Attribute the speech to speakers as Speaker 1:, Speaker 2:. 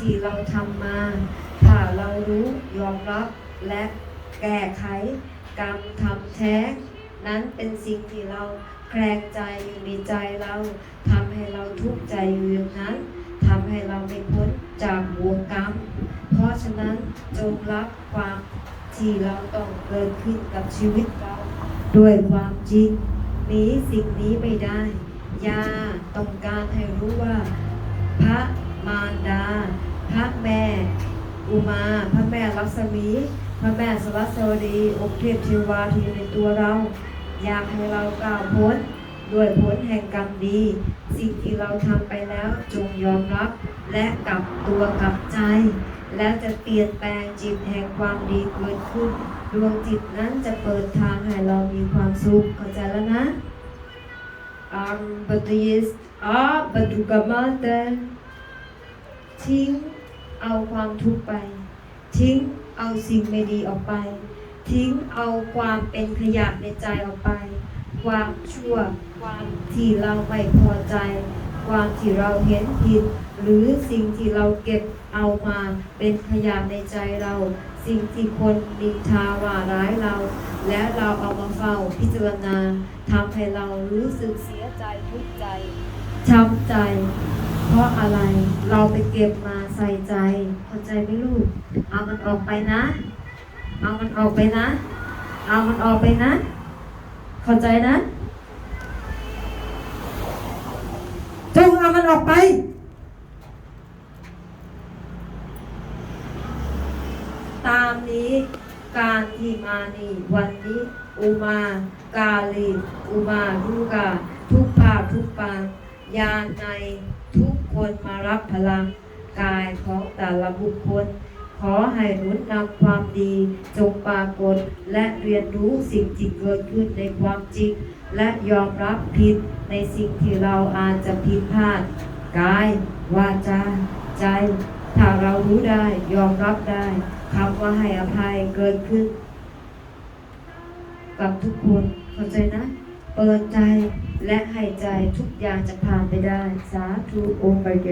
Speaker 1: ที่เราทำมา ถ้าเรารู้ยอมรับและแก้ไข กรรมทำแท้งนั้นเป็นสิ่งที่เราแคลงใจอยู่ในใจเราทำให้เราทุกข์ใจอยู่อย่างนั้นทำให้เราไม่พ้นจากวงกรรม เพราะฉะนั้นจงรับความที่เราต้องเกิดขึ้นกับชีวิตเรา ด้วยความจริงนี้สิ่งนี้ไม่ได้ยาต้องการให้รู้ว่า อุมา พระแม่ลักษมี พระแม่สวัสดี องค์เทพเทวาที่อยู่ในตัวเรา อยากให้เราก้าวพ้นด้วยผลแห่งกรรมดี สิ่งที่เราทำไปแล้วจงยอมรับ และกลับตัวกลับใจ แล้วจะเปลี่ยนแปลงจิตแห่งความดีเกิดขึ้น ดวงจิตนั้นจะเปิดทางให้เรามีความสุขเข้าใจแล้วนะ Um, but is ah, but เอาความทุกข์ไป ทิ้งเอาสิ่งไม่ดีออกไป ทิ้งเอาความเป็นขยะในใจออกไป ความชั่วความที่เราไม่พอใจ ความที่เราเห็นผิด หรือสิ่งที่เราเก็บเอามาเป็นขยะในใจเรา สิ่งที่คนนินทาว่าร้ายเรา และเราเอามาเฝ้าพิจารณาทำให้เรารู้สึกเสียใจทุกข์ใจ ช้ำใจ เพราะอะไรเราไปเก็บมาใส่ใจเข้าใจไหมลูก เอามันออกไปนะ เอามันออกไปนะ เอามันออกไปนะ เข้าใจนะจงเอามันออกไปตามนี้การที่มานีวันนี้อุมากาลีอุมาลูกา ทุกภาทุกปาง ยานในทุกคนมารับพลังกายของแต่ละบุคคล ขอให้หนุนนำความดีจงปรากฏและเรียนรู้สิ่งที่เกิดขึ้นในความจริง และยอมรับผิดในสิ่งที่เราอาจจะผิดพลาดกายวาจาใจ ถ้าเรารู้ได้ยอมรับได้คำว่าให้อภัยเกิดขึ้น กับทุกคนเข้าใจนะ เปิดใจและให้ใจทุกอย่างจะผ่านไปได้ สาธุโอมบายเก